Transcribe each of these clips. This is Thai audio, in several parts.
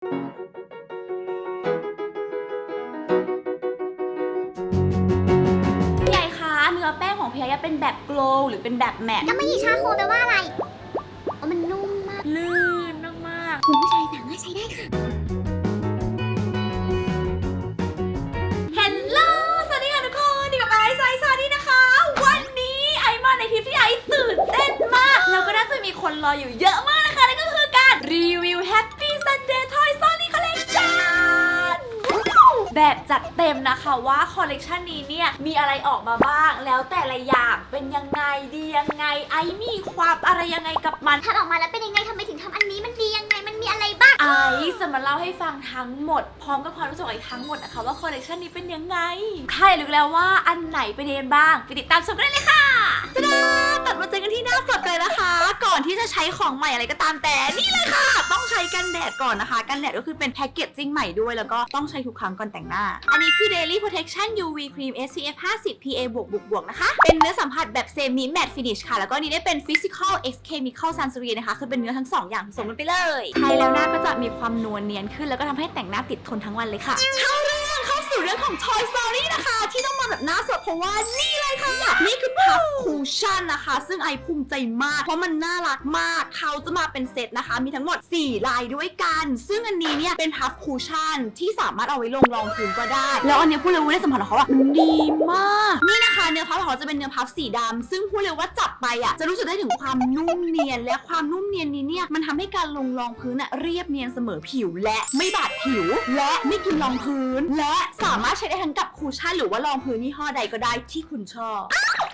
พี่ใหญ่คะเนื้อแป้งของพี่ใหญ่เป็นแบบโกลว์หรือเป็นแบบแมตต์แล้วไม่ยีชาโคแปลว่าอะไรอ๋อมันนุ่มมาก ลื่นมากคุณผู้ชายสามารถใช้ได้ค่ะๆ Hello สวัสดีค่ะทุกคนนี่กับไอซ์ไซซานี่นะคะ วันนี้ไอมาในทริปที่ไอตื่นเต้นมาก แล้วก็น่าจะมีคนรออยู่เยอะมากนะคะนั่นก็คือการรีวิว Happy Sunday แบบจัดเต็มนะคะว่าคอลเลกชันนี้เนี่ยมีอะไรออกมาบ้าง แล้วแต่ละอย่างเป็นยังไงดียังไงไอมีความอะไรยังไงกับมัน ทำออกมาแล้วเป็นยังไงทำไมถึงทำอันนี้มันดียังไงมันมีอะไร ไอซ์จะมาเล่าให้ฟังทั้งหมด พร้อมกับความรู้สึกของไอซ์ทั้งหมดนะคะว่าคอลเลกชันนี้เป็นยังไง ใครรู้แล้วว่าอันไหนเป็นยังไงบ้าง ไปติดตามชมกันได้เลยค่ะตะดาตัดมาเจอกันที่หน้าสดเลยนะคะ ก่อนที่จะใช้ของใหม่อะไรก็ตามแต่นี่เลยค่ะ ต้องใช้กันแดดก่อนนะคะ กันแดดก็คือเป็นแพ็กเกจจิ้งใหม่ด้วยแล้วก็ต้องใช้ทุกครั้งก่อนแต่งหน้า อันนี้คือ Daily Protection UV Cream SPF 50 PA บวกบวกบวกนะคะ เป็นเนื้อสัมผัสแบบเซมิแมตต์ฟินิชค่ะ แล้วก็อันนี้ได้เป็น Physical X Chemical Sunscreen นะคะ คือเป็นเนื้อทั้งสองอย่างผสมกันไปเลยใช้แล้วหน้าก็จะมีความนวลเนียนขึ้น แล้วก็ทำให้แต่งหน้าติดทนทั้งวันเลยค่ะ สู่เรื่องของ Toy Story นะคะ ที่ต้องมาแบบหน้าสดเพราะว่านี่เลยค่ะ นี่คือ Puff Cushion นะคะ ซึ่งไอภูมิใจมาก เพราะมันน่ารักมาก เขาจะมาเป็นเซตนะคะ มีทั้งหมด 4 ลายด้วยกัน ซึ่งอันนี้เนี่ย เป็น Puff Cushion ที่สามารถเอาไว้ลงรองพื้นก็ได้ แล้วอันนี้พูดเลยว่าได้สัมผัสของเขาอะมันดีมาก นี่นะคะเนื้อพับของเขาจะเป็นเนื้อพับสีดำซึ่งพูดเลยว่าจับไปอะจะรู้สึกได้ถึงความนุ่มเนียนและความนุ่มเนียนนี้เนี่ยมันทำให้การลงรองพื้นอะเรียบเนียนเสมอผิวและไม่บาดผิว และไม่กินรองพื้นและสาามารถใช้ได้ทั้งกับคูชั่นหรือว่ารองพื้นยี่ห้อใดก็ได้ที่คุณชอบ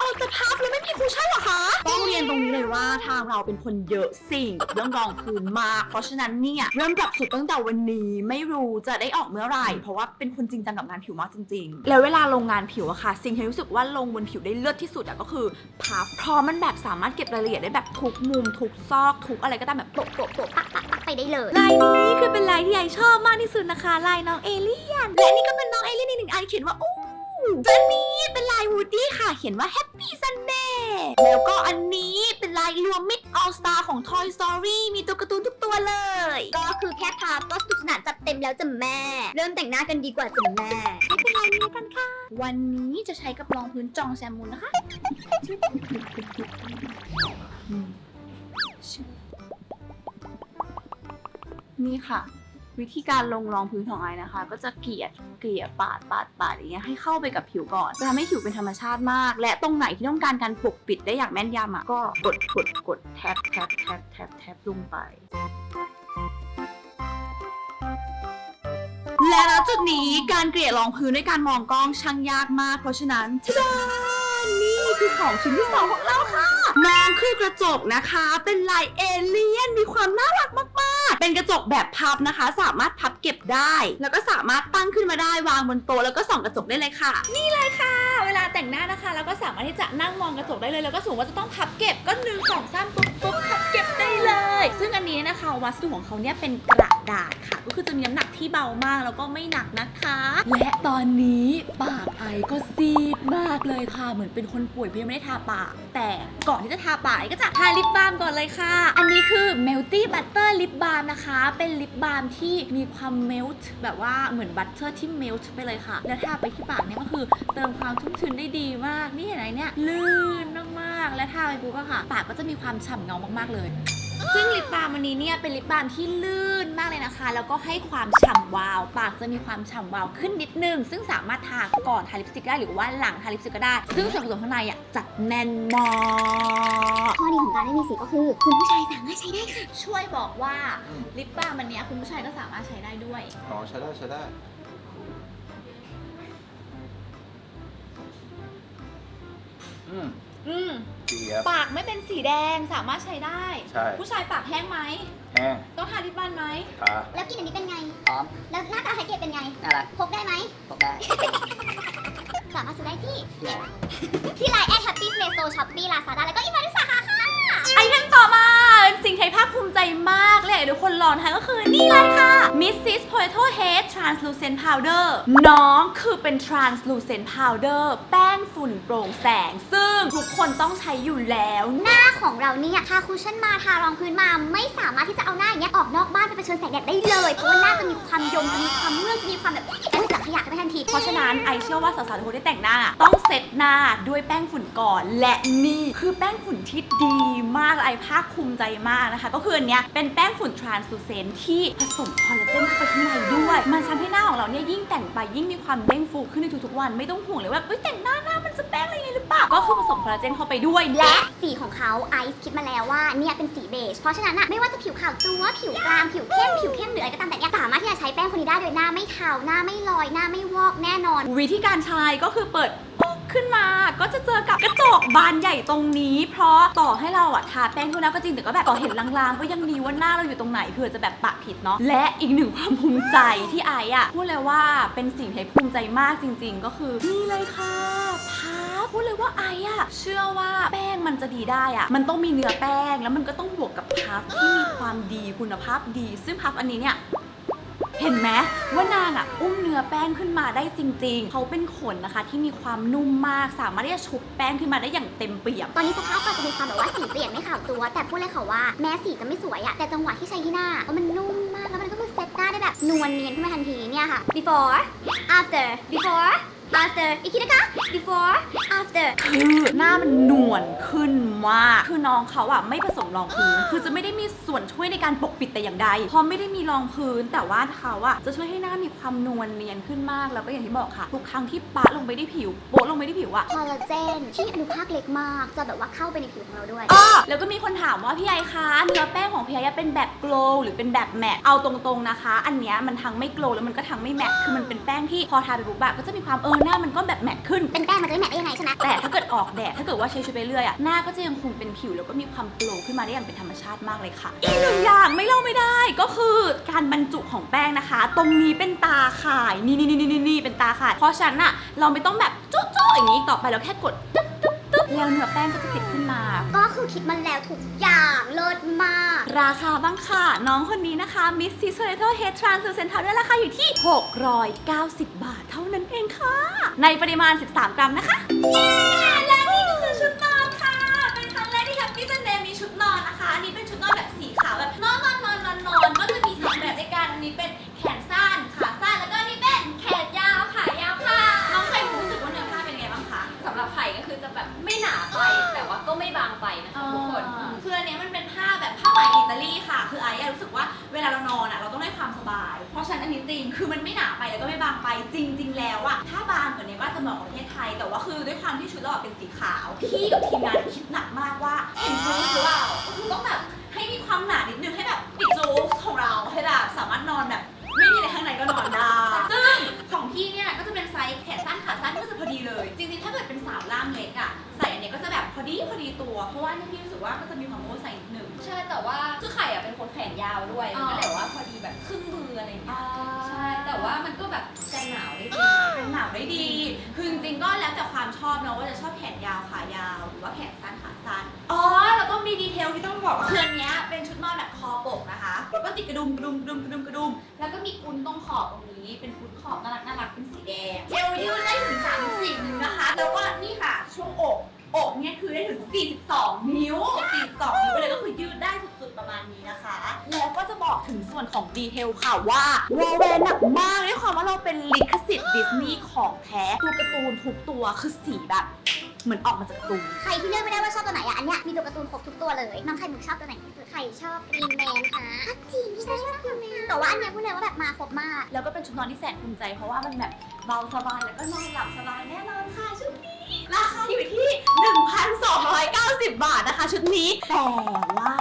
เอาแต่พับแล้วไม่มีคูชั่นเหรอคะ ต้องเรียนตรงนี้เลยว่าทางเราเป็นคนเยอะสิ่งกับเรื่องรองพื้นมาก เพราะฉะนั้นเนี่ยเริ่มปรับสูตรตั้งแต่วันนี้ไม่รู้จะได้ออกเมื่อไหร่ เพราะว่าเป็นคนจริงจังกับงานผิวมากจริง ๆ แล้วเวลาลงงานผิวอะค่ะ สิ่งที่รู้สึกว่าลงบนผิวได้เลิศที่สุดอะก็คือพับเพราะมันแบบสามารถเก็บรายละเอียดได้แบบทุกมุมทุกซอกทุกอะไรก็ตามแบบโปะโปะโปะปักปักปักไปได้เลย ลายนี้คือเป็นลายที่ไอชอบมากที่สุดนะคะ ลายน้องเอเลี่ยนและนี่ก็เป็นน้องเอเลี่ยนอีกหนึ่งอันเขียนว่าโอ้ จานนี้เป็นลายวูดดี้ค่ะ เขียนว่า Happy Sunday แล้วก็อันนี้เป็นลายรวมมิด All Star ของ Toy Story มีตัวการ์ตูนทุกตัวเลย ก็คือแค่พับก็สนุกสนานจัดเต็มแล้วจ้ะแม่ เริ่มแต่งหน้ากันดีกว่าจ้ะแม่ไม่เป็นไรนี้กันค่ะ วันนี้จะใช้กับรองพื้นจองแซมมูนนะคะอืมนี่ค่ะ วิธีการลงรองพื้นของไอนะคะ ก็จะเกลี่ยเกลี่ยปาดปาดปาดอย่างเงี้ยให้เข้าไปกับผิวก่อนจะทำให้ผิวเป็นธรรมชาติมาก และตรงไหนที่ต้องการการปกปิดได้อย่างแม่นยำอะก็กดกดกดแทบแทบแทบแทบแทบลงไปและณจุดนี้การเกลี่ยรองพื้นด้วยการมองกล้องช่างยากมาก เพราะฉะนั้นทะดานี่คือของชิ้นที่สองของเราค่ะน้องคือกระจกนะคะ เป็นลายเอเลี่ยนมีความน่ารักมาก เป็นกระจกแบบพับนะคะ สามารถพับเก็บได้ แล้วก็สามารถตั้งขึ้นมาได้วางบนโต๊ะแล้วก็ส่องกระจกได้เลยค่ะ นี่เลยค่ะ เวลาแต่งหน้านะคะเราก็สามารถที่จะนั่งมองกระจกได้เลย แล้วก็สมมติว่าจะต้องพับเก็บก็หนึ่งสองสามปุ๊บปุ๊บพับเก็บได้เลย ซึ่งอันนี้นะคะวัสดุของเขาเนี่ยเป็นกระ ดาษค่ะ ก็คือจะมีน้ำหนักที่เบามากแล้วก็ไม่หนักนะคะ และตอนนี้ปากไอก็ซีดมากเลยค่ะ เหมือนเป็นคนป่วยเพราะยังไม่ได้ทาปาก แต่ก่อนที่จะทาปากไอก็จะทาลิปบาล์มก่อนเลยค่ะ อันนี้คือ Melty Butter Lip Balm นะคะ เป็นลิปบาล์มที่มีความ melt แบบว่าเหมือนบัตเตอร์ที่ melt ไปเลยค่ะ แล้วทาไปที่ปากเนี่ยก็คือเติมความชุ่มชื้นได้ดีมาก นี่เห็นไหมเนี่ยลื่นมากๆ และทาไปปุ๊บอะค่ะ ปากก็จะมีความฉ่ำเงามากๆเลย ซึ่งลิปบาล์มวันนี้เนี่ยเป็นลิปบาล์มที่ลื่นมากเลยนะคะ แล้วก็ให้ความฉ่ำวาว ปากจะมีความฉ่ำวาวขึ้นนิดนึง ซึ่งสามารถทาก่อนทาลิปสติกได้หรือว่าหลังทาลิปสติกก็ได้ ซึ่งส่วนผสมข้างในอะจัดแน่นมากข้อดีของการไม่มีสีก็คือ คุณผู้ชายสามารถใช้ได้ค่ะ ช่วยบอกว่าลิปบาล์มอันเนี้ยคุณผู้ชายก็สามารถใช้ได้ด้วย อ๋อใช้ได้ใช้ได้ อืม อืมเจี๊ยบปากไม่เป็นสีแดงสามารถใช้ได้ ใช่ ผู้ชายปากแห้งไหม แห้งต้องทาลิปบาล์มไหม ทาแล้วกลินอันนี้เป็นไง หอมแล้วหน้าตาแพ็กเกจเป็นไง น่ารักพกได้ไหม พกได้สามารถซื้อได้ที่ ที่ไลน์แอดแฮปปี้เพลย์โซช้อปปี้ลาซาด้าแล้วก็อีเมล มาเป็นสิ่งที่ภาคภูมิใจมากเลยทุกคนลองนะคะก็คือนี่เลยค่ะ Mrs. Potato Head Translucent Powder น้องคือเป็น Translucent Powder แป้งฝุ่นโปร่งแสง ซึ่งทุกคนต้องใช้อยู่แล้ว หน้าของเราเนี่ยทาคุชชั่นมาทารองพื้นมาไม่สามารถที่จะเอาหน้าอย่างเงี้ยออกนอกบ้านไปเผชิญแสงแดดได้เลยเพราะว่าหน้าจะมีความยมจะมีความเมื่อยจะมีความแบบเอ้ยสังขยะกันไปทัีเพราะฉะนั้นไอเชื่อว่าสาวๆทุกคนที่แต่งหน้า ต้องเซตหน้าด้วยแป้งฝุ่นก่อน และนี่คือแป้งฝุ่นที่ดีมากและไอภาคภูมิใจมากนะคะ ก็คืออันเนี้ยเป็นแป้งฝุ่น translucent ที่ผสมคอลลาเจนเข้าไปข้างในด้วย มันทำให้หน้าของเราเนี่ยยิ่งแต่งไปยิ่งมีความเด้งฟูขึ้นในทุกๆวันไม่ต้องห่วงเลยว่าเอ้ยแต่งหน้าหน้ามันจะแป้งอะไรหรือเปล่าก็คือผสมคอลลาเจนเข้าไปด้วยและสีของเขาไอซ์คิดมาแล้วว่าเนี่ยเป็นสีเบจเพราะฉะนั้นอะไม่ว่าจะผิวขาวจัวผิวกลางผิวเข้มผิวเข้มหรืออะไรก็ตามแต่เนี่ยสามารถที่จะใช้แป้งคนนี้ได้โดยหน้าไม่เทาหน้าไม่ลอยหน้าไม่วอกแน่นอน วิธีการใช้ก็คือเปิดปุ๊บขึ้นมาก็จะเจอกับกระจกบานใหญ่ตรงนี้ เพราะต่อให้เราอะทาแป้งทั่วหน้าก็จริงแต่ก็แบบต่อเห็นลางๆ ก็ยังดีว่าหน้าเราอยู่ตรงไหนเผื่อจะแบบปะผิดเนาะและอีกหนึ่งความภูมิใจที่ไออะพูดเลยว่าเป็นสิ่งที่ภูมิใจมากจริง ๆ ก็คือนี่เลยค่ะพาพูดเลยว่าไออะเชื่อว่าแป้งมันจะดีได้อะมันต้องมีเนื้อแป้งแล้วมันก็ต้องบวกกับพัฟที่มีความดีคุณภาพดี ซึ่งพัฟอันนี้เนี่ย เห็นไหมว่านางอะอุ้มเนื้อแป้งขึ้นมาได้จริง ๆ เขาเป็นขนนะคะ ที่มีความนุ่มมากสามารถที่จะชุบแป้งขึ้นมาได้อย่างเต็มเปี่ยม ตอนนี้สภาพก็จะมีความแบบว่าสีเปลี่ยนไม่ขาวจัว แต่พูดเลยค่ะว่าแม้สีจะไม่สวยอะแต่จังหวะที่ใช้ที่หน้าเออมันนุ่มมากแล้วมันก็คือเซ็ตหน้าได้แบบนวลเนียนขึ้นมาทันทีเนี่ยค่ะ before after before after อีกทีนะคะ before after คือหน้ามันนวลขึ้นมาก คือน้องเขาอะไม่ผสมรองพื้น คือจะไม่ได้มีส่วนช่วยในการปกปิดแต่อย่างใด เพราะไม่ได้มีรองพื้น แต่ว่าเขาอะจะช่วยให้หน้ามีความนวลเนียนขึ้นมาก แล้วก็อย่างที่บอกค่ะ ทุกครั้งที่ปะลงไปที่ผิว โปะลงไปที่ผิวอะคอลลาเจนที่อนุภาคเล็กมาก จะแบบว่าเข้าไปในผิวของเราด้วย อ้อแล้วก็มีคนถามว่าพี่ไอคะเนื้อแป้งของพี่ไอเป็นแบบโกลว์หรือเป็นแบบแมตต์เอาตรงๆนะคะ อันเนี้ยมันทั้งไม่โกลว์แล้วมันก็ทั้งไม่แมตต์คือมันเป็นแป้งที่พอทาไปปุ๊บอะก็จะมีความเออหน้ามันก็แบบแมตต์ขึ้น เป็นแป้งมันจะไม่แมทได้ยังไงใช่ไหมแต่ถ้าเกิดออกแดดถ้าเกิดว่าใช้ชีวิตไปเรื่อยอะหน้าก็จะยังคงเป็นผิวแล้วก็มีความโกลว์ขึ้นมาได้อย่างเป็นธรรมชาติมากเลยค่ะ อีกหนึ่งอย่างไม่เล่าไม่ได้ก็คือการบรรจุของแป้งนะคะ ตรงนี้เป็นตาข่ายนี่นี่นี่นี่นี่เป็นตาข่ายเพราะฉะนั้นอะเราไม่ต้องแบบจุ๊ๆอย่างนี้ต่อไปเราแค่กดตึ๊ดตึ๊ดตึ๊ด แล้วเนื้อแป้งก็จะติดขึ้นมา ก็คือคิดมาแล้วทุกอย่างเลิศมาก ราคาบ้างค่ะ น้องคนนี้นะคะ Miss c i s o l a t o Head Translucent Powder ราคาอยู่ที่ 690 บาทเท่านั้นเองค่ะ ในปริมาณ 13 กรัมนะคะ และนี่ก็คือชุดนอนค่ะ เป็นครั้งแรกที่ Happy Sunday มีชุดนอนนะคะ อันนี้เป็นชุดนอนแบบสีขาวแบบนอนนอนนอนนอนนอนก็จะมีสองแบบในการอันนี้เป็น ก็ไม่บางไปนะคะทุกคน คืออันเนี้ยมันเป็นผ้าแบบผ้าไหมอิตาลีค่ะ คือไอ้อะรู้สึกว่าเวลาเรานอนอะเราต้องได้ความสบาย เพราะฉะนั้นอันนี้จริง คือมันไม่หนาไปแล้วก็ไม่บางไป จริง ๆ แล้วอะถ้าบางกว่านี้ก็อาจจะเหมาะกับประเทศไทย แต่ว่าคือด้วยความที่ชุดเราอะเป็นสีขาว พี่กับทีมงานคิดหนักมากว่าเห็นจู๊หรือเปล่าก็คือต้องแบบให้มีความหนานิดนึง ดีพอดีตัว เพราะว่าเนี่ยพี่รู้สึกว่าก็จะมีความโอเวอร์ไซส์นิดนึงใช่แต่ว่าคือไข่อะเป็นคนแขนยาวด้วยอ๋มันอก็เลยว่าพอดีแบบครึ่งมืออะไรอย่างเงี้ยใช่แต่ว่ามันก็แบบกันหนาวได้ดีเป็นหนาวได้ดี คือจริงๆก็แล้วแต่ความชอบเนาะว่าจะชอบแขนยาวขายาว หรือว่าแขนสั้นขาสั้น อ๋อ แล้วก็มีดีเทลที่ต้องบอกว่าคืออันเนี้ยเป็นชุดนอนแบบคอปกนะคะแล้วก็ติดกระดุมกระดุมกระดุมกระดุมกระดุม แล้วก็มีอุ้นตรงขอบตรงนี้ เป็นอุ้นขอบน่ารักน่ารักเป็นสีแดงเจลยืดได้ถึง3ถึง4นิ้วนะคะ แล้วก็นี่ค่ะช่วงอก อกเนี่ยคือได้ถึง 42 นิ้ว 42 นิ้วไปเลยก็คือยืดได้สุดๆประมาณนี้นะคะ แล้วก็จะบอกถึงส่วนของดีเทลค่ะว่าวอลแวร์หนักมากด้วยความว่าเราเป็นลิขสิทธิ์ดิสนีย์ของแท้ตัวการ์ตูนทุกตัวคือสีแบบเหมือนออกมาจากการ์ตูนใครที่เลือกไม่ได้ว่าชอบตัวไหนอะอันเนี้ยมีตัวการ์ตูนครบทุกตัวเลย น้องไข่มุกชอบตัวไหนที่สุดไข่ชอบกรีนแมนค่ะจริงพี่ชอบกรีนแมนแต่ว่าอันเนี้ยพูดเลยว่าแบบมาครบมาก แล้วก็เป็นชุดนอนที่แสนภูมิใจเพราะว่ามันแบบเบาสบายแล้วก็นอนหลับสบายแน่นอนค่ะชุดนี้ ราคาอยู่ที่ 1,290 บาทนะคะ ชุดนี้ แต่ว่า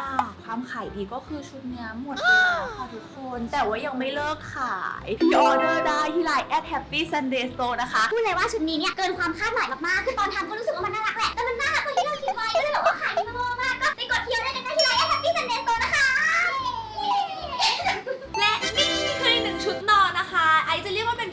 ความขายดีก็คือชุดเนี้ยหมดไปแล้วค่ะทุกคน แต่ว่ายังไม่เลิกขายพออเดอร์ได้ที่ไลน์ at happy sunday store นะคะ พูดเลยว่าชุดนี้เนี่ยเกินความคาดหมายมากๆ คือตอนทำก็รู้สึกว่ามันน่ารักแหละ แต่มันน่ารักกว่าที่เราคิดไว้ก็เลยแบบว่าขายดีมากๆก็ไปกดเที่ยวได้กันได้ที่ไลน์แฮปปี้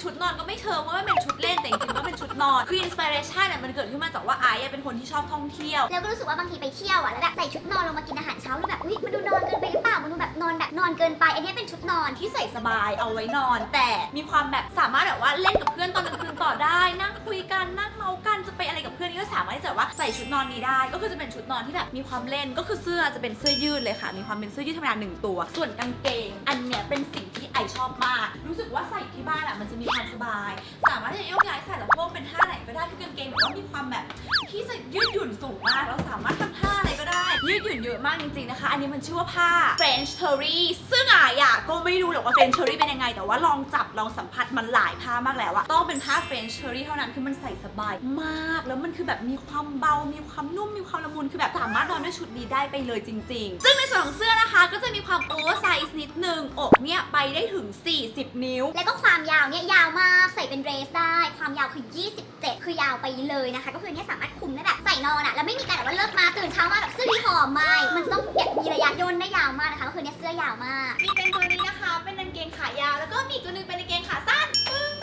ชุดนอนก็ไม่เชิงว่าไม่เป็นชุดเล่นแต่จริงๆก็เป็นชุดนอนคืออินสปิเรชันเนี่ยมันเกิดขึ้นมาจากว่าไอซ์เป็นคนที่ชอบท่องเที่ยว แล้วก็รู้สึกว่าบางทีไปเที่ยวอะแล้วแบบใส่ชุดนอนลงมากินอาหารเช้าแล้วแบบอุ้ยมันดูนอนเกินไปหรือเปล่ามันดูแบบนอนแบบนอนเกินไป อันนี้เป็นชุดนอนที่ใส่สบายเอาไว้นอน แต่มีความแบบสามารถแบบว่าเล่นกับเพื่อนตอนกลางคืนต่อได้ นั่งคุยกันนั่งเมากันจะไปอะไรกับเพื่อน สามารถที่จะว่าใส่ชุดนอนนี้ได้ ก็คือจะเป็นชุดนอนที่แบบมีความเล่นก็คือเสื้อจะเป็นเสื้อยืดเลยค่ะ มีความเป็นเสื้อยืดธรรมดาหนึ่งตัว ส่วนกางเกง อันเนี้ยเป็นสิ่งที่ไอชอบมาก รู้สึกว่าใส่ที่บ้านอะมันจะมีความสบาย สามารถที่จะโยกย้ายใส่สะโพกเป็นท่าไหนก็ได้คือกางเกงแบบว่ามีความแบบที่จะยืดหยุ่นสูงมากเราสามารถทำท่าอะไรก็ ยืดหยุ่นเยอะมากจริงๆนะคะ อันนี้มันชื่อว่าผ้า French Terry ซึ่งอะอยากก็ไม่รู้หรอกว่า French Terry เป็นยังไง แต่ว่าลองจับลองสัมผัสมันหลายผ้ามากแล้วอะต้องเป็นผ้า French Terry เท่านั้นคือมันใส่สบายมาก แล้วมันคือแบบมีความเบา มีความนุ่ม มีความละมุน คือแบบสามารถนอนด้วยชุดนี้ได้ไปเลยจริง ๆ ซึ่งในส่วนของเสื้อนะคะ ก็จะมีความโอเวอร์ไซส์นิดนึง อกเนี่ยไปได้ถึง 40 นิ้ว แล้วก็ความยาวเนี่ยยาวมาก ใส่เป็นเดรสได้ ความยาวคือ 27 คือยาวไปเลยนะคะ ก็คือเนี้ยสามารถคลุมได้แบบใส่ นอนอะแล้วไม่มีการแบบว่าเลิกมาตื่นเช้ามาแบบเสื้อที่หอมไม่มันต้องแบบมีระยะย่นได้ยาวมากนะคะก็คือเนี่ยเสื้อยาวมาก มีเป็นตัวนี้นะคะ เป็นกางเกงขายาว แล้วก็มีอีกตัวหนึงเป็นกางเกงขาสั้น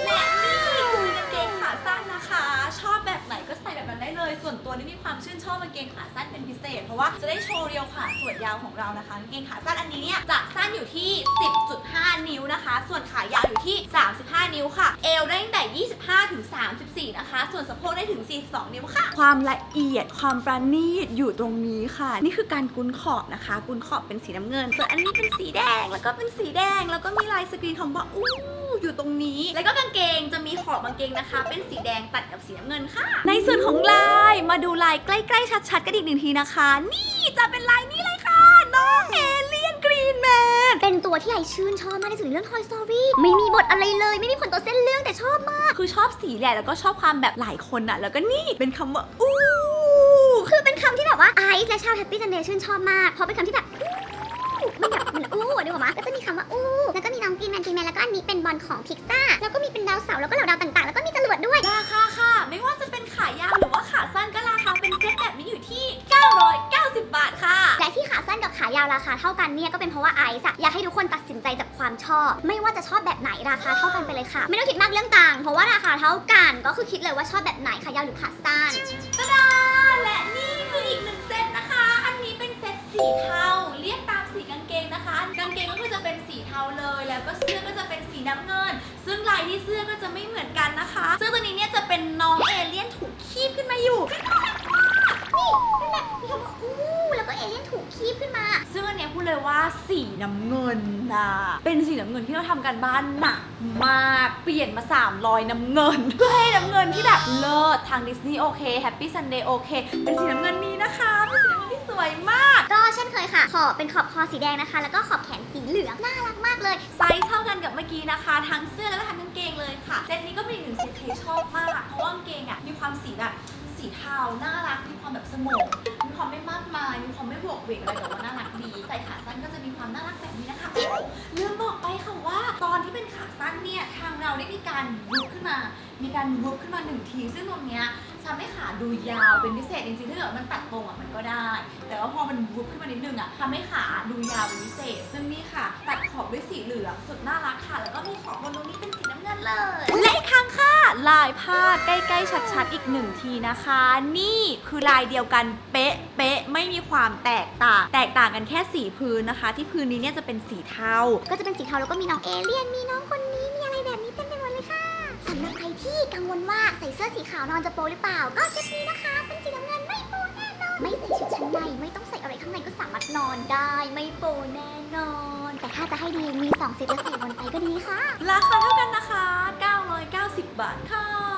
และนี่คือกางเกงขาสั้นนะคะ ชอบแบบไหนก็ใส่แบบนั้นได้ เลย ส่วนตัวนี่มีความชื่นชอบกางเกงขาสั้นเป็นพิเศษ เพราะว่าจะได้โชว์เรียวขาส่วนยาวของเรานะคะกางเกงขาสั้นอันนี้เนี่ยจะสั้นอยู่ที่ 10.5 นิ้วนะคะ ส่วนขายาวอยู่ที่ 35 นิ้วค่ะ เอวได้ตั้งแต่ 25 ถึง 34 นะคะ ส่วนสะโพกได้ถึง 42 นิ้วค่ะ ความละเอียดความประณีตอยู่ตรงนี้ค่ะ นี่คือการกุนขอบนะคะกุนขอบเป็นสีน้ำเงิน ส่วนอันนี้เป็นสีแดงแล้วก็เป็นสีแดง แล้วก็มีลายสกรีนคำว่าอู้อยู่ตรงนี้ แล้วก็กางเกงจะมีขอบกางเกงนะคะ เป็นสีแดงตัดกับสีน้ำเงินค่ะ ในส่วนของลายมาดูลายใกล้ๆชัดๆกันอีกหนึ่งทีนะคะ นี่จะเป็นลายนี้เลยค่ะ น้องเอเลียนกรีนแมนเป็นตัวที่ไอชื่นชอบมากที่สุดในเรื่อง Toy Story ไม่มีบทอะไรเลย ไม่มีผลต่อเส้นเรื่องแต่ชอบมาก คือชอบสีแหละแล้วก็ชอบความแบบหลายคนอะแล้วก็นี่เป็นคำว่าอู้คือเป็นคำที่แบบว่าไอซ์และชาวแฮปปี้ซันเดย์ชื่นชอบมากเพราะเป็นคำที่แบบอู้มันแบบมันอู้นึกออกมาก็จะมีคำว่าอู้แล้วก็มีน้องกรีนแมนกรีนแมนแล้วก็อันนี้เป็นบอลของพิกซ่าแล้วก็มีเป็นดาวเสาร์แล้วก็เหล่า ว่าไอซ์อะอยากให้ทุกคนตัดสินใจจากความชอบ ไม่ว่าจะชอบแบบไหนราคาเท่ากันไปเลยค่ะ ไม่ต้องคิดมากเรื่องต่าง เพราะว่าราคาเท่ากันก็คือคิดเลยว่าชอบแบบไหนขายาวหรือขาสั้น สีน้ำเงินนะเป็นสีน้ำเงินที่เราทำกันบ้านหนักมากเปลี่ยนมา3รอยน้ำเงิน เพื่อให้น้ำเงินที่แบบเลิศทางดิสนีย์โอเคแฮปปี้ซันเดย์โอเคเป็นสีน้ำเงินนี้นะคะเป็นสีน้ำเงินที่สวยมาก ก็เช่นเคยค่ะ ขอบเป็นขอบคอสีแดงนะคะ แล้วก็ขอบแขนสีเหลืองน่ารักมากเลยไซส์เท่ากันกับเมื่อกี้นะคะ ทั้งเสื้อแล้วก็ทั้งกางเกงเลยค่ะเซตนี้ก็เป็นอีกหนึ่งเซตที่ชอบมากเพราะว่ากางเกงอะมีความสีแบบสีเทาน่ารักมี ความแบบสมองมีความไม่มากมาย มีความไม่บวกเวกอะไรแต่ว่าน่ารักดีใส่ขาสั้นก็จะมีความน่ารักแบบนี้นะคะลืมบอกไปค่ะว่าตอนที่เป็นขาสั้นเนี่ยทางเราได้มีการวุบขึ้นมา มีการวุบขึ้นมาหนึ่งทีซึ่งตรงเนี้ย ทำให้ขาดูยาวเป็นพิเศษจริงๆถ้าเกิดว่ามันตัดตรงอะมันก็ได้ แต่ว่าพอมันวุบขึ้นมานิดนึงอะทำให้ขาดูยาวเป็นพิเศษ ซึ่งนี่ค่ะ ตัดขอบด้วยสีเหลืองสุดน่ารักค่ะ แล้วก็มีขอบบนตรงนี้เป็นสีน้ำเงินเลยและอีกครั้งค่ะ ลายผ้าใกล้ๆชัดๆอีกหนึ่งทีนะคะ นี่คือลายเดียวกันเป๊ะเป๊ะไม่มีความแตกต่าง แตกต่างกันแค่สีพื้นนะคะ ที่พื้นนี้เนี่ยจะเป็นสีเทา ก็จะเป็นสีเทาแล้วก็มีน้องเอเลี่ยนมีน้องคน ที่กังวลว่าใส่เสื้อสีขาวนอนจะโปหรือเปล่า ก็เซตนี้นะคะเป็นสีน้ำเงินไม่โปแน่นอน ไม่ใส่ชุดชั้นในไม่ต้องใส่อะไรข้างในก็สามารถนอนได้ไม่โปแน่นอน แต่ถ้าจะให้ดีมี2เซตและสีบนไปก็ดีค่ะ ราคาเท่ากันนะคะ 990 บาทค่ะ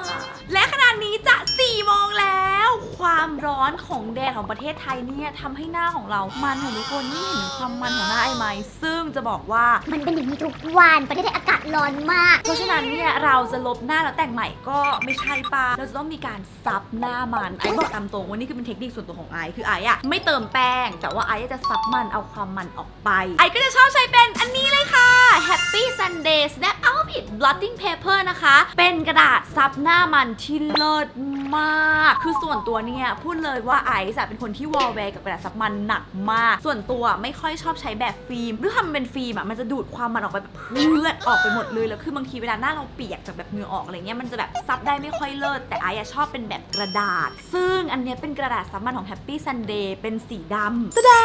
และขนาดนี้จะ4โมงแล้ว ความร้อนของแดดของประเทศไทยเนี่ยทำให้หน้าของเรา มันของทุกคนนี่เห็นความมันของหน้าไอไหมซึ่งจะบอกว่า มันเป็นอย่างนี้ทุกวันประเทศไทยอากาศร้อนมาก เพราะฉะนั้นเนี่ยเราจะลบหน้าแล้วแต่งใหม่ก็ไม่ใช่ปะเราจะต้องมีการซับหน้ามันไอบอกตามตรงว่านี่คือเป็นเทคนิคส่วนตัวของไอคือไออะไม่เติมแป้ง แต่ว่าไอจะซับมันเอาความมันออกไป ไอก็จะชอบใช้เป็นอันนี้เลยค่ะ Happy Sunday Snap Out It Blotting Paper นะคะ เป็นกระดาษซับหน้ามันที่เลิศมาก คือส่วนตัวเนี่ยพูดเลยว่าไอซ์เป็นคนที่วอลแวร์กับกระดาษซับมันหนักมาก ส่วนตัวไม่ค่อยชอบใช้แบบฟิล์มด้วยความเป็นฟิล์มอะมันจะดูดความมันออกไปแบบเพื่อนออกไปหมดเลยแล้วคือบางทีเวลาหน้าเราเปียกจากแบบเหงื่อออกอะไรเงี้ยมันจะแบบซับได้ไม่ค่อยเลิศแต่ไอซ์ชอบเป็นแบบกระดาษ ซึ่งอันเนี้ยเป็นกระดาษซับมันของ Happy Sunday เป็นสีดำตะดา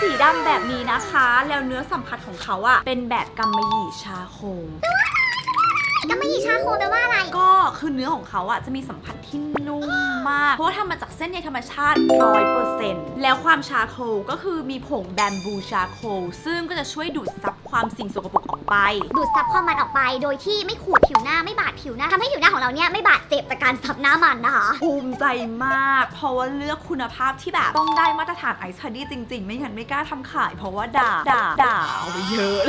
สีดำแบบนี้นะคะ แล้วเนื้อสัมผัสของเขาอะเป็นแบบกำมะหยี่ชาโค ก็ไม่หยีชาโคแปลว่าอะไร ก็คือเนื้อของเขาอะจะมีสัมผัสที่นุ่มมาก เพราะว่าทำมาจากเส้นใยธรรมชาติ 100%แล้วความชาโคลก็คือมีผงแบมบูชาโคลซึ่งก็จะช่วยดูดซับความสิ่งสกปรกออกไป ดูดซับความมันออกไป โดยที่ไม่ขูดผิวหน้าไม่บาดผิวหน้าทำให้ผิวหน้าของเราเนี่ยไม่บาดเจ็บจากการซับหน้ามันนะคะ ภูมิใจมาก เพราะว่าเลือกคุณภาพที่แบบต้องได้มาตรฐานไอซ์คาดี้จริง ๆ ไม่งั้นไม่กล้าทำขาย เพราะว่าด่าด่าด่าเอาไปเยอะ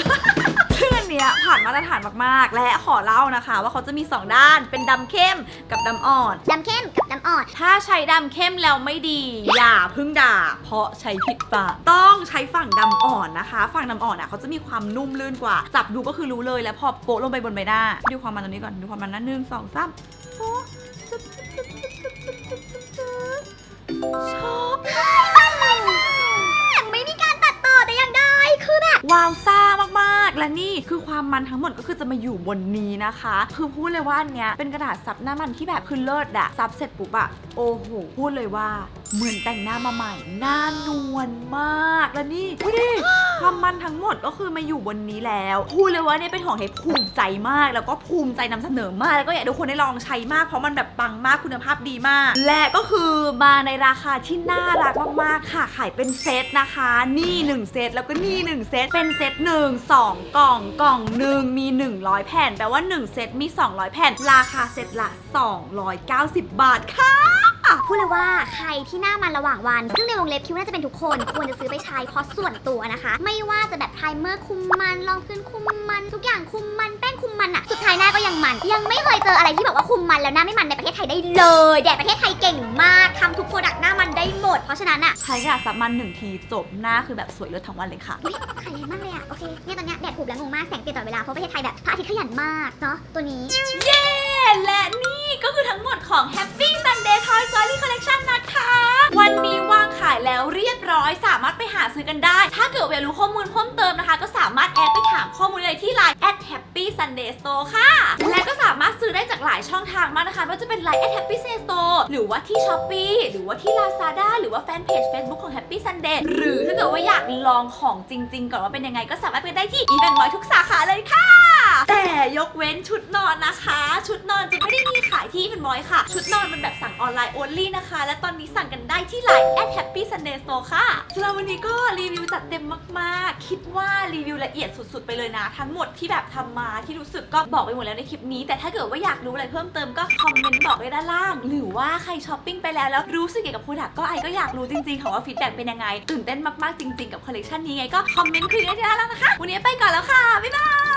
ซึ่งอันเนี้ยผ่านมาตรฐานมากๆ และขอเล่านะคะ ว่าเขาจะมี 2 ด้านเป็นดำเข้มกับดำอ่อน ดำเข้มกับดำอ่อน ถ้าใช้ดำเข้มแล้วไม่ดี อย่าเพึ่งด่า เพราะใช้ผิดฝั่งต้องใช้ฝั่งดำอ่อนนะคะ ฝั่งดำอ่อนอะเขาจะมีความนุ่มลื่นกว่า จับดูก็คือรู้เลย แล้วพอโปะลงไปบนใบหน้า ดูความมันตรงนี้ก่อน ดูความมันนะหนึ่งสองสามโป๊ะชอบ ไม่มีการตัดต่อแต่อย่างใดคือแบบวาวซ่ามากๆ และนี่คือความมันทั้งหมดก็คือจะมาอยู่บนนี้นะคะ คือพูดเลยว่าอันเนี้ยเป็นกระดาษซับหน้ามันที่แบบคือเลิศอะซับเสร็จปุ๊บอะโอ้โหพูดเลยว่า เหมือนแต่งหน้ามาใหม่ หน้านวลมาก และนี่ดูดิความมันทั้งหมดก็คือมาอยู่บนนี้แล้วพูดเลยว่าเนี่ยเป็นของที่ภูมิใจมาก แล้วก็ภูมิใจนำเสนอมาก แล้วก็อยากให้ทุกคนได้ลองใช้มาก เพราะมันแบบปังมากคุณภาพดีมาก และก็คือมาในราคาที่น่ารักมากๆค่ะ ขายเป็นเซตนะคะ นี่ 1 เซตแล้วก็นี่ 1 เซต เป็นเซต1 2 กล่องกล่องหนึ่งมี 100 แผ่นแปลว่า 1 เซตมี 200 แผ่น ราคาเซตละ 290 บาทค่ะ พูดเลยว่าใครที่หน้ามันระหว่างวัน ซึ่งในวงเล็บคิดว่าน่าจะเป็นทุกคน ควรจะซื้อไปใช้เพราะส่วนตัวนะคะ ไม่ว่าจะแบบไพรเมอร์คุมมันรองพื้นคุมมัน ทุกอย่างคุมมันแป้งคุมมันอะสุดท้ายหน้าก็ยังมัน ยังไม่เคยเจออะไรที่แบบว่าคุมมันแล้วหน้าไม่มันในประเทศไทยได้เลยแดดประเทศไทยเก่งมากทำทุกโปรดักต์หน้ามันได้หมดเพราะฉะนั้นอะใช้กระดาษซับมันหนึ่งทีจบหน้าคือแบบสวยเลิศทั้งวันเลยค่ะอุ๊ยขายแรงมากเลยอะโอเคเนี่ยตอนเนี้ยแดดถูกแล้วงงมากแสงเปลี่ยนตลอดเวลาเพราะประเทศไทยแบบพระอาทิตย์ขยันมากเนาะตัวนี้ เย้ และนี่ก็คือทั้งหมดของ Happy Sunday Toy Story Collection นะคะ วันนี้วางขายแล้วเรียบร้อย สามารถไปหาซื้อกันได้ ถ้าเกิดอยากรู้ข้อมูลเพิ่มเติมนะคะ ก็สามารถแอดไปถามข้อมูลเลยที่ Line at Happy Sunday Store ค่ะ และก็สามารถซื้อได้จากหลายช่องทางมากนะคะไม่ว่าจะเป็น Line at Happy Sunday Store หรือว่าที่ Shopee หรือว่าที่ Lazada หรือว่าแฟนเพจ Facebook ของ Happy Sunday หรือถ้าเกิดว่าอยากลองของจริง ๆ ก่อนว่าเป็นยังไงก็สามารถไปได้ที่ Event Boy ทุกสาขาเลยค่ะ แต่ยกเว้นชุดนอนนะคะ ชุดนอนจะไม่ได้มีขายที่เป็นบอยค่ะ ชุดนอนเป็นแบบสั่งออนไลน์ only นะคะ และตอนนี้สั่งกันได้ที่ Line at Happy Sunday Store ค่ะสำหรับวันนี้ก็รีวิวจัดเต็มมากๆ คิดว่ารีวิวละเอียดสุดๆ ไปเลยนะ ทั้งหมดที่แบบทำมาที่รู้สึกก็บอกไปหมดแล้วในคลิปนี้ แต่ถ้าเกิดว่าอยากรู้อะไรเพิ่มเติมก็คอมเมนต์บอกไว้ด้านล่าง หรือว่าใครช้อปปิ้งไปแล้วแล้วรู้สึกเกี่ยวกับโปรดักก็ไอก็อยากรู้จริงๆค่ะว่าฟีดแบ็กเป็นยังไงตื่นเต้นมากๆจริง ๆกับคอลเลคชันนี้ไงก็คอมเมนต์คุยกันได้ที่ด้านล่างนะคะวันนี้ไปก่อนแล้วค่ะบ๊ายบาย